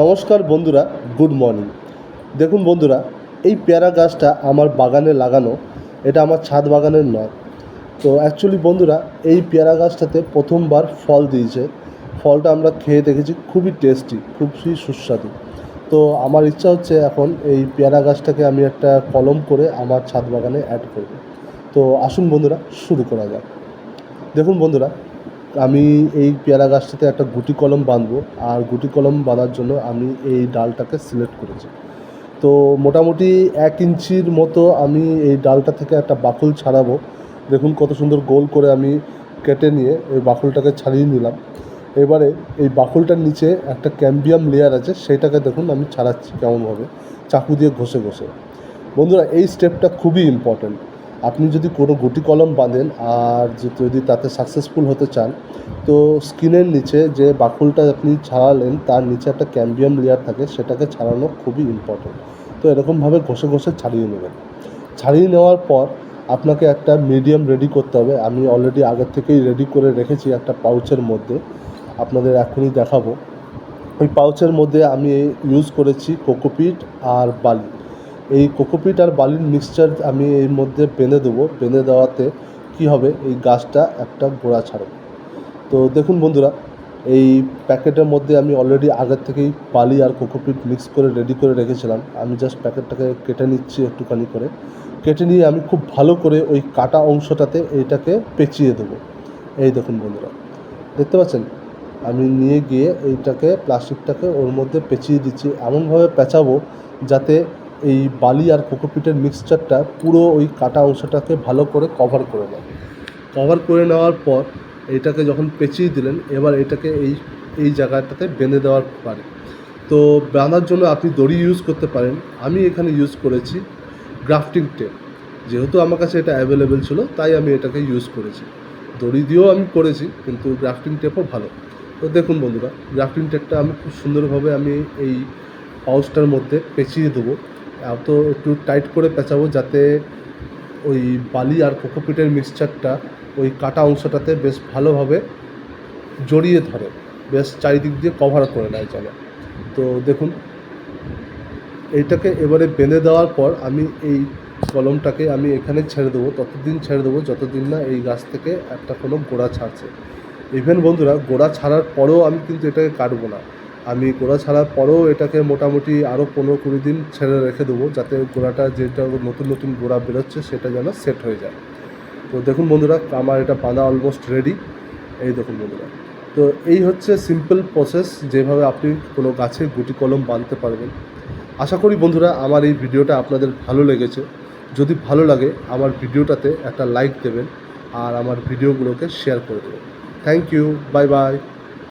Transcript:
নমস্কার বন্ধুরা good morning দেখুন বন্ধুরা, এই পেয়ারা গাছটা আমার বাগানে লাগানো, এটা আমার ছাদ বাগানের নয়। তো অ্যাকচুয়ালি বন্ধুরা, এই পেয়ারা গাছটাতে প্রথমবার ফল দিয়েছে। ফলটা আমরা খেয়ে দেখেছি, খুবই টেস্টি খুবই সুস্বাদু। তো আমার ইচ্ছা হচ্ছে এখন এই পেয়ারা গাছটাকে আমি একটা কলম করে আমার ছাদ বাগানে অ্যাড করব। তো আসুন বন্ধুরা, শুরু করা যাক। দেখুন বন্ধুরা আমি এই পেয়ারা গাছটাতে একটা গুটি কলম বাঁধবো, আর গুটি কলম বাঁধার জন্য আমি এই ডালটাকে সিলেক্ট করেছি। তো মোটামুটি এক ইঞ্চির মতো আমি এই ডালটা থেকে একটা বাকুল ছাড়াবো। দেখুন কত সুন্দর গোল করে আমি কেটে নিয়ে এই বাকুলটাকে ছাড়িয়ে নিলাম। এবারে এই বাকুলটার নিচে একটা ক্যাম্বিয়াম লেয়ার আছে, সেটাকে দেখুন আমি ছাড়াচ্ছি কেমনভাবে। চাকু দিয়ে ঘষে ঘষে। বন্ধুরা, এই স্টেপটা খুবই ইম্পর্ট্যান্ট আপনি যদি কোনো গুটি কলম বাঁধেন আর যদি তাতে সাকসেসফুল হতে চান, তো স্কিনের নিচে যে বাকুলটা আপনি ছাড়ালেন, তার নিচে একটা ক্যাম্বিয়াম লেয়ার থাকে, সেটাকে ছাড়ানো খুবই ইম্পর্টেন্ট তো এরকমভাবে ঘষে ঘষে ছাড়িয়ে নেবেন। ছাড়িয়ে নেওয়ার পর আপনাকে একটা মিডিয়াম রেডি করতে হবে। আমি অলরেডি আগের থেকেই রেডি করে রেখেছি একটা পাউচের মধ্যে। আপনাদের এখনই দেখাবো। ওই পাউচের মধ্যে আমি ইউজ করেছি কোকোপিট আর বালি এই কোকোপিট আর বালির মিক্সচার আমি এর মধ্যে বেঁধে দেবো। বেঁধে দেওয়াতে কি হবে? এই গাছটা একটা গোড়া ছাড়বে তো দেখুন বন্ধুরা, এই প্যাকেটের মধ্যে আমি অলরেডি আগের থেকেই বালি আর কোকোপিট মিক্স করে রেডি করে রেখেছিলাম। আমি জাস্ট প্যাকেটটাকে কেটে নিচ্ছি একটুখানি করে। কেটে নিয়ে আমি খুব ভালো করে ওই কাটা অংশটাতে এইটাকে পেঁচিয়ে দেবো। এই দেখুন বন্ধুরা, দেখতে পাচ্ছেন? আমি নিয়ে গিয়ে এইটাকে প্লাস্টিকটাকে ওর মধ্যে পেঁচিয়ে দিচ্ছি। এমনভাবে পেঁচাবো যাতে এই বালি আর কোকোপিটের মিক্সচারটা পুরো ওই কাটা অংশটাকে ভালো করে কভার করে নেয়। কভার করে নেওয়ার পর এটাকে যখন পেঁচিয়ে দিলেন, এবার এটাকে এই এই জায়গাটাতে বেঁধে দেওয়ার পারে। তো বাঁধার জন্য আপনি দড়ি ইউজ করতে পারেন। আমি এখানে ইউজ করেছি গ্রাফটিং টেপ যেহেতু আমার কাছে এটা অ্যাভেলেবেল ছিল, তাই আমি এটাকে ইউজ করেছি। দড়ি দিয়েও আমি করেছি, কিন্তু গ্রাফটিং টেপও ভালো। তো দেখুন বন্ধুরা গ্রাফটিং টেপটা আমি খুব সুন্দরভাবে আমি এই পাউচটার মধ্যে পেঁচিয়ে দেবো। এত একটু টাইট করে পেঁচাবো যাতে ওই বালি আর কোকোপিটের মিক্সচারটা ওই কাটা অংশটাতে বেশ ভালোভাবে জড়িয়ে ধরে। বেশ চারিদিক দিয়ে কভার করে নেয় যেন তো দেখুন, এইটাকে এবারে বেঁধে দেওয়ার পর আমি এই কলমটাকে আমি এখানে ছেড়ে দেবো, ততদিন ছেড়ে দেবো যতদিন না এই গাছ থেকে একটা কোনো গোড়া ছাড়ছে। ইভেন বন্ধুরা, গোড়া ছাড়ার পরেও আমি কিন্তু এটাকে কাটবো না। আমি গোড়া ছাড়ার পরেও এটাকে মোটামুটি আরও পনেরো কুড়ি দিন ছেড়ে রেখে দেবো, যাতে গোড়াটা যেটা নতুন নতুন গোড়া বেরোচ্ছে সেটা যেন সেট হয়ে যায়। তো দেখুন বন্ধুরা, আমার এটা বাঁধা অলমোস্ট রেডি এই দেখুন বন্ধুরা। তো এই হচ্ছে সিম্পল প্রসেস যেভাবে আপনি কোনো গাছে গুটি কলম বাঁধতে পারবেন। আশা করি বন্ধুরা, আমার এই ভিডিওটা আপনাদের ভালো লেগেছে। যদি ভালো লাগে, আমার ভিডিওটাতে একটা লাইক দেবেন আর আমার ভিডিওগুলোকে শেয়ার করে দেবেন। Thank you bye bye